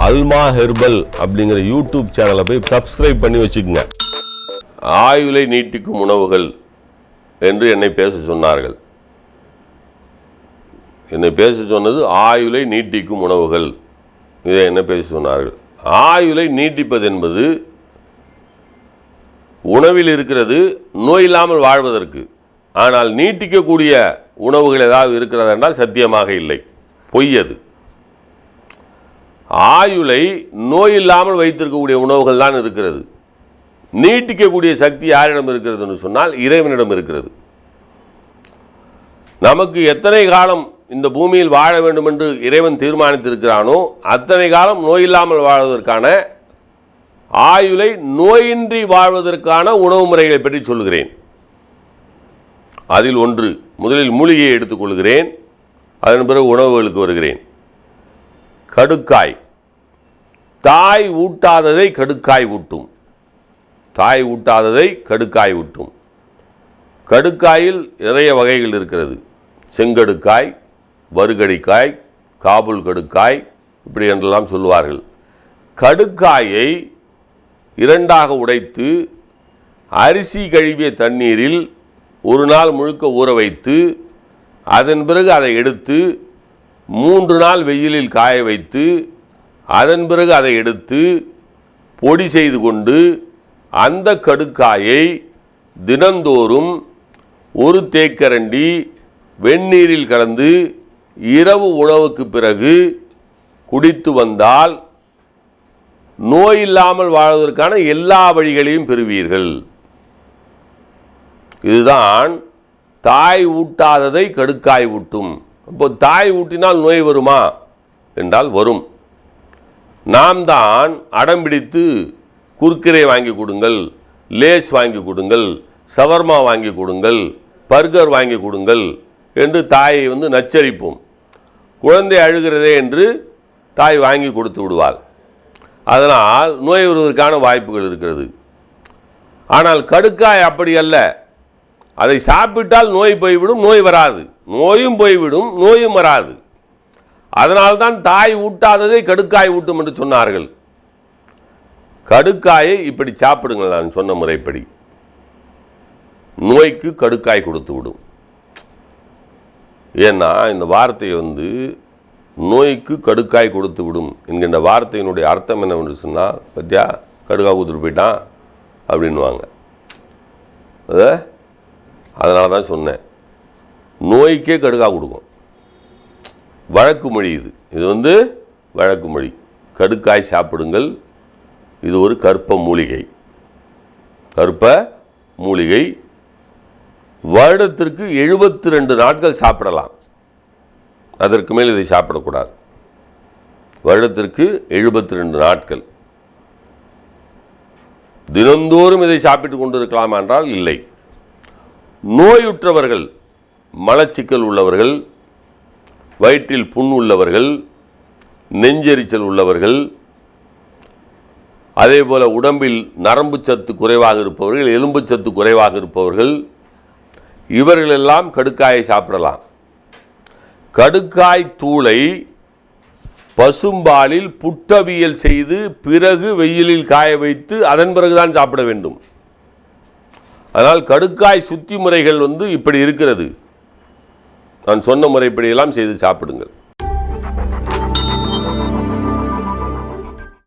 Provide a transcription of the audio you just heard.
அல்மா herbal அப்படிங்கிற YouTube சேனலை போய் சப்ஸ்கிரைப் பண்ணி வச்சுக்கோங்க. ஆயுளை நீட்டிக்கும் உணவுகள் என்று என்னை பேச சொன்னார்கள். என்னை பேச சொன்னது ஆயுளை நீட்டிக்கும் உணவுகள். இதை என்ன பேச சொன்னார்கள்? ஆயுளை நீட்டிப்பது என்பது உணவில் இருக்கிறது நோய் இல்லாமல் வாழ்வதற்கு. ஆனால் நீட்டிக்கக்கூடிய உணவுகள் ஏதாவது இருக்கிறதென்றால் சத்தியமாக இல்லை. பொய் அது. ஆயுளை நோய் இல்லாமல் வைத்திருக்கக்கூடிய உணவுகள் தான் இருக்கிறது. நீட்டிக்கக்கூடிய சக்தி யாரிடம் இருக்கிறதுன்னு சொன்னால் இறைவனிடம் இருக்கிறது. நமக்கு எத்தனை காலம் இந்த பூமியில் வாழ வேண்டும் என்று இறைவன் தீர்மானித்திருக்கிறானோ அத்தனை காலம் நோய் இல்லாமல் வாழ்வதற்கான ஆயுளை நோயின்றி வாழ்வதற்கான உணவு முறைகளை பற்றி சொல்கிறேன் அதில் ஒன்று முதலில் மூலிகையை எடுத்துக்கொள்கிறேன் அதன் பிறகு உணவுகளுக்கு வருகிறேன். கடுக்காய். தாய் ஊட்டாததை கடுக்காய் ஊட்டும். தாய் ஊட்டாததை கடுக்காய் ஊட்டும். கடுக்காயில் நிறைய வகைகள் இருக்கிறது. செங்கடுக்காய் வறுகடிக்காய் காபூல் கடுக்காய் இப்படி என்றெல்லாம் சொல்லுவார்கள். கடுக்காயை இரண்டாக உடைத்து அரிசி கழுவிய தண்ணீரில் ஒரு நாள் முழுக்க ஊற வைத்து அதன் பிறகு அதை எடுத்து மூன்று நாள் வெயிலில் காய வைத்து அதன் பிறகு அதை எடுத்து பொடி செய்து கொண்டு அந்த கடுக்காயை தினந்தோறும் ஒரு தேக்கரண்டி வெந்நீரில் கலந்து இரவு உணவுக்கு பிறகு குடித்து வந்தால் நோய் இல்லாமல் வாழ்வதற்கான எல்லா வழிகளையும் பெறுவீர்கள். இதுதான் தாய் ஊட்டாததை கடுக்காய் ஊட்டும். இப்போ தாய் ஊட்டினால் நோய் வருமா? என்றால் வரும். நாம் தான் அடம்பிடித்து பிடித்து வாங்கி கொடுங்கள் லேஸ் வாங்கி கொடுங்கள் சவர்மா வாங்கி கொடுங்கள் பர்கர் வாங்கி கொடுங்கள் என்று தாயை வந்து நச்சரிப்போம். குழந்தை அழுகிறதே என்று தாய் வாங்கி கொடுத்து விடுவாள். அதனால் நோய் வருவதற்கான வாய்ப்புகள் இருக்கிறது. ஆனால் கடுக்காய் அப்படி அல்ல. அதை சாப்பிட்டால் நோய் போய்விடும் நோய் வராது. நோயும் போய்விடும் நோயும் வராது. அதனால்தான் தாய் ஊட்டாததை கடுக்காய் ஊட்டும் என்று சொன்னார்கள். கடுக்காயை இப்படி சாப்பிடுங்கள் நான் சொன்ன முறைப்படி. நோய்க்கு கடுக்காய் கொடுத்து விடும். ஏன்னா இந்த வார்த்தையை வந்து நோய்க்கு கடுக்காய் கொடுத்து விடும் என்கின்ற வார்த்தையினுடைய அர்த்தம் என்னவென்று சொன்னால் பத்தியா கடுக்காய் கொடுத்துட்டு போயிட்டான் அப்படின்வாங்க அதனால தான் சொன்னேன். நோய்க்கே கடுக்காய் கொடுக்கும். வழக்கு மொழி இது. இது வந்து வழக்கு மொழி. கடுக்காய் சாப்பிடுங்கள். இது ஒரு கற்ப மூலிகை. கற்ப மூலிகை. வருடத்திற்கு எழுபத்தி ரெண்டு நாட்கள் சாப்பிடலாம். அதற்கு மேல் இதை சாப்பிடக்கூடாது. வருடத்திற்கு எழுபத்தி ரெண்டு நாட்கள். தினந்தோறும் இதை சாப்பிட்டு கொண்டிருக்கலாம் என்றால் இல்லை. நோயுற்றவர்கள் மலச்சிக்கல் உள்ளவர்கள் வயிற்றில் புண் உள்ளவர்கள் நெஞ்செரிச்சல் உள்ளவர்கள் அதே போல் உடம்பில் நரம்பு சத்து குறைவாக இருப்பவர்கள் எலும்பு சத்து குறைவாக இருப்பவர்கள் இவர்களெல்லாம் கடுக்காயை சாப்பிடலாம். கடுக்காய் தூளை பசும்பாலில் புட்டவியல் செய்து பிறகு வெயிலில் காய வைத்து அதன் பிறகுதான் சாப்பிட வேண்டும். அதனால் கடுக்காய் சுத்தி முறைகள் வந்து இப்படி இருக்கிறது. நான் சொன்ன முறைப்படியெல்லாம் செய்து சாப்பிடுங்கள்.